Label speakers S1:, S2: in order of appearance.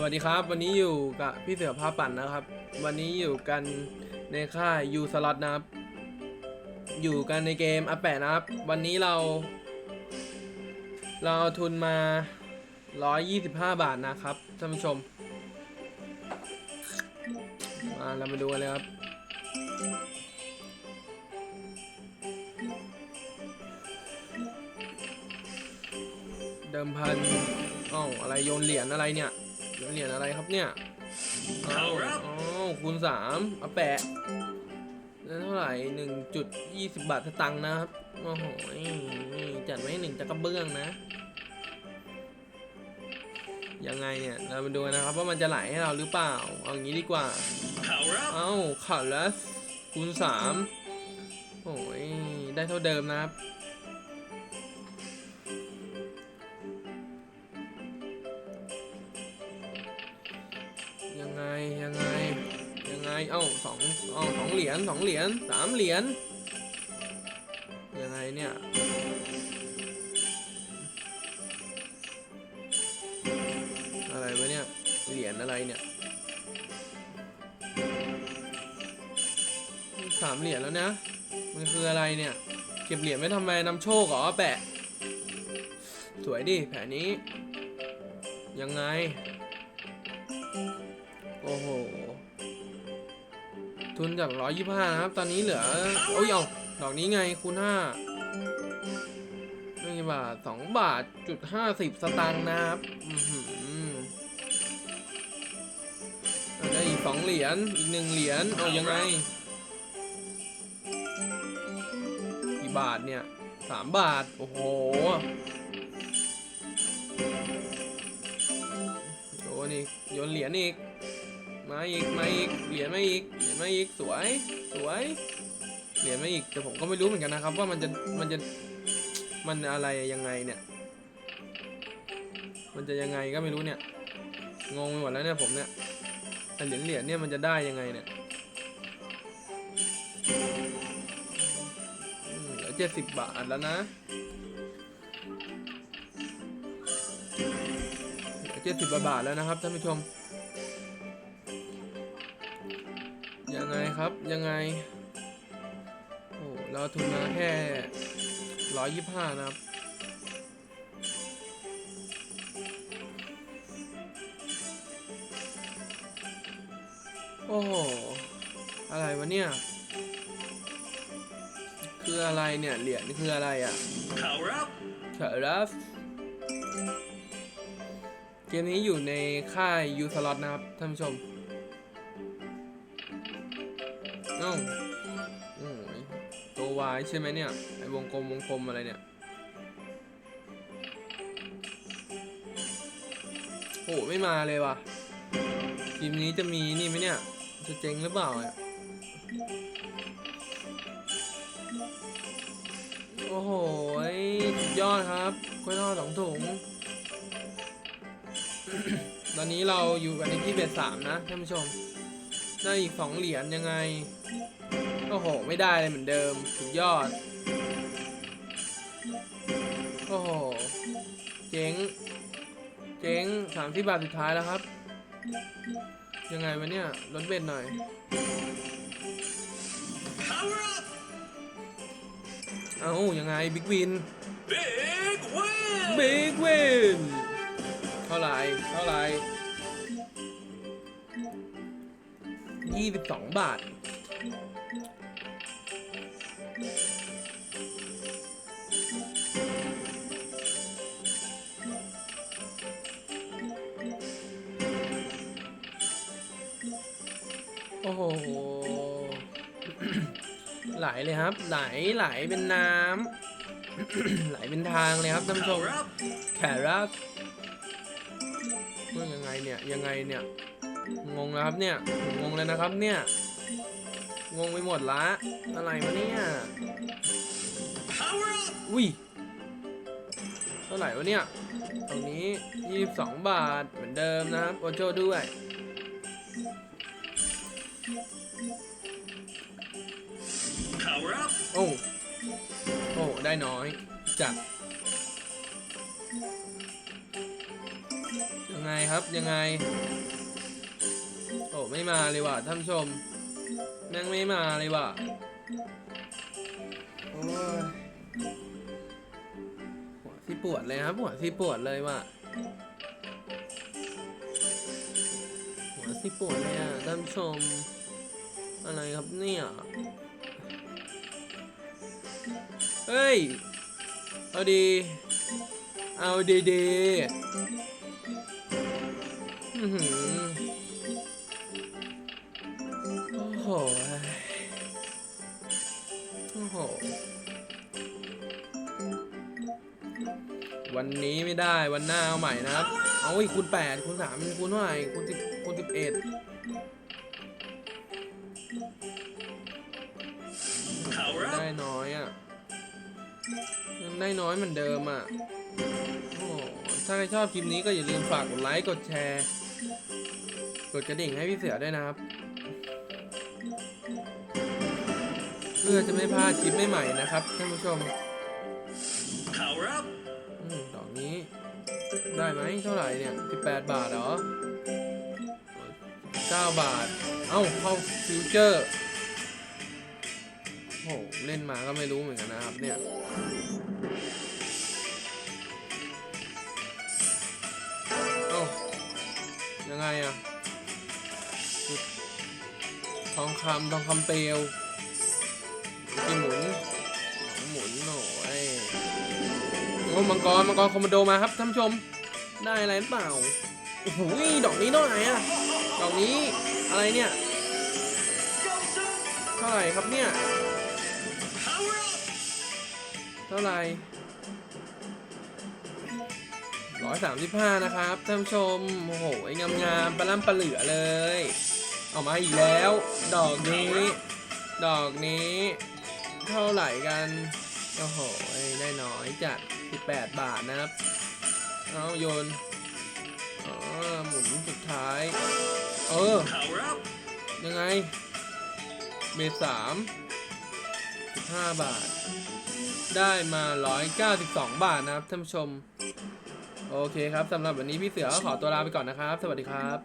S1: สวัสดีครับ วันนี้อยู่กับพี่เสือพาปั่นนะครับ วันนี้อยู่กันในค่ายยูสล็อตนะครับ อยู่กันในเกมอัปแปะนะครับ วันนี้เรา เราเอาทุนมา 125 บาทนะครับท่านผู้ชมมาเรามาดูกันเลยครับเดิมพันอ้าวอะไรโยนเหรียญอะไรเนี่ย เหรียญอะไรครับเนี่ยอ้าวอ้าคูณสามเอาแปะแล้วเท่าไหร่หนึ่งจุดยี่สิบบาทสตังค์นะครับโอ้โหจัดไว้หนึ่งจักระเบื้องนะ ยังไงเนี่ย เรามาดูนะครับ ว่ามันจะไหลให้เราหรือเปล่า เอางี้ดีกว่า เอาขัดแล้วคูณสามโอ้ยได้เท่าเดิมนะครับ เอ้าสองเอ้าสองเหรียญสองเหรียญสามเหรียญยังไงเนี่ยอะไรวะเนี่ยเหรียญอะไรเนี่ยสามเหรียญแล้วนะมันคืออะไรเนี่ย เก็บเหรียญไว้ทำไมนำโชคเหรอแปะ สวยดิแผนนี้ ยังไง โอ้โห ทุนจากร้อยยี่ห้านะครับ ตอนนี้เหลือโอ้ยเอาดอกนี้ไงคูณห้าหนึ่งบาทสองบาทจุดห้าสิบสตางค์นะครับอือหือเอได้อีกสองเหรียญอีกหนึ่งเหรียญเอายังไงกี่บาทเนี่ยสามบาท โอ้โหโยนอีกโยนเหรียญอีกมาอีกมาอีกเหรียญมาอีก มาอีกสวย สวยเหรียญมาอีกแต่ผมก็ไม่รู้เหมือนกันนะครับ ว่ามันจะมันจะมันอะไรยังไงเนี่ย มันจะยังไงก็ไม่รู้เนี่ยงงไปหมดแล้วเนี่ยผมเนี่ยแต่เหรียญเหรียญเนี่ยมันจะได้ยังไงเนี่ยอืมเหลือเจ็ดสิบบาทแล้วนะเหลือเจ็ดสิบบาทแล้วนะครับท่านผู้ชม ยังไงครับ ยังไง โอ้เราทุนมาแค่ร้อยยี่ห้านะครับ โอ้โห อะไรวะเนี่ย คืออะไรเนี่ย เหรียญคืออะไรอะ
S2: Power up!
S1: เฉลัสเกมนี้อยู่ในค่ายยูสล็อตนะครับ ท่านผู้ชม เอ้าโอ้ยตัววายใช่ไหมเนี่ย ไอวงกลมวงกลมอะไรเนี่ย โอ้ไม่มาเลยว่ะ ทีมนี้จะมีนี่ไหมเนี่ย จะเจ๊งหรือเปล่าเนี่ยโอ้โหยอดครับกล้วยทอดสองถุง ตอนนี้เราอยู่กันในที่เบ็ดสามนะท่านผู้ชม ได้อีกสองเหรียญยังไง โอ้โห ไม่ได้เลยเหมือนเดิมสุดยอด โอ้โห เจ๊ง เจ๊งสามที่บาทสุดท้ายแล้วครับ ยังไงวะเนี่ยลดเบ็ดหน่อย
S2: Power up!
S1: เอ้ายังไงบิ๊กวิน
S2: Big win!
S1: บิ๊กวิน เท่าไหร่ เท่าไหร่ ยี่สิบสองบาท โอ้โห ไหลเลยครับ ไหลไหลเป็นน้ำ ไหลเป็นทางเลยครับท่านผู้ชม
S2: Power up!
S1: แขรับว่ายังไงเนี่ย ยังไงเนี่ย งงแล้วครับเนี่ยงงเลยนะครับเนี่ย งงไปหมดละ อะไรวะเนี่ย อุ้ย เท่าไหร่วะเนี่ย ตรงนี้ 22 บาทเหมือนเดิมนะครับ โอโจด้วย โอ้ โอ้ ได้น้อย จัด ยังไงครับ ยังไง โอ้ไม่มาเลยว่ะท่านผู้ชมแม่งไม่มาเลยว่ะโอ้ยหัวที่ปวดเลยครับหัวที่ปวดเลยว่ะหัวที่ปวดเลยอะท่านผู้ชม อะไรครับเนี่ยเฮ้ย เอาดี เอาดีดีอือหือ โห โอ้โห วันนี้ไม่ได้วันหน้าเอาใหม่นะครับ เอาอีกคูณแปดคูณสามคูณเท่าไหร่คูณสิบคูณสิบเอ็ดได้น้อยอะได้น้อยเหมือนเดิมอะโอ้ถ้าใครชอบคลิปนี้ก็อย่าลืมฝากกดไลค์ กดแชร์ กดกระดิ่งให้พี่เสือด้วยนะครับ เพื่อจะไม่พลาดคลิปใหม่ๆนะครับท่านผู้ชม
S2: Power up.
S1: อมดอกนี้ ได้ไหมเท่าไหร่เนี่ย 18 บาทเหรอ 9 บาท เอ้า เข้าฟิวเจอร์โหเล่นมาก็ไม่รู้เหมือนกันนะครับเนี่ยเอ้ายังไงอะทองคำทองคำเปลว อ้มังกรมังกรคอมมานโดมาครับท่านผู้ชม ได้อะไรหรือเปล่าโอ้โหดอกนี้เท่าไหร่อะดอกนี้อะไรเนี่ยเท่าไหร่ครับเนี่ยเท่าไหร่ร้อยสามสิบห้านะครับท่านผู้ชมโอ้โหงามงามๆปลาล่ำปลาเหลือเลย เอามาอีกแล้ว ดอกนี้ ดอกนี้ เท่าไหร่กันโอ้โหได้น้อยจัด 18 บาทนะครับ เอาโยนอ๋อหมุนสุดท้าย เออ ยังไง เมษสามสิบาท ได้มา 192 บาทนะครับท่านผู้ชม โอเคครับสำหรับวันนี้พี่เสือขอตัวลาไปก่อนนะครับ สวัสดีครับ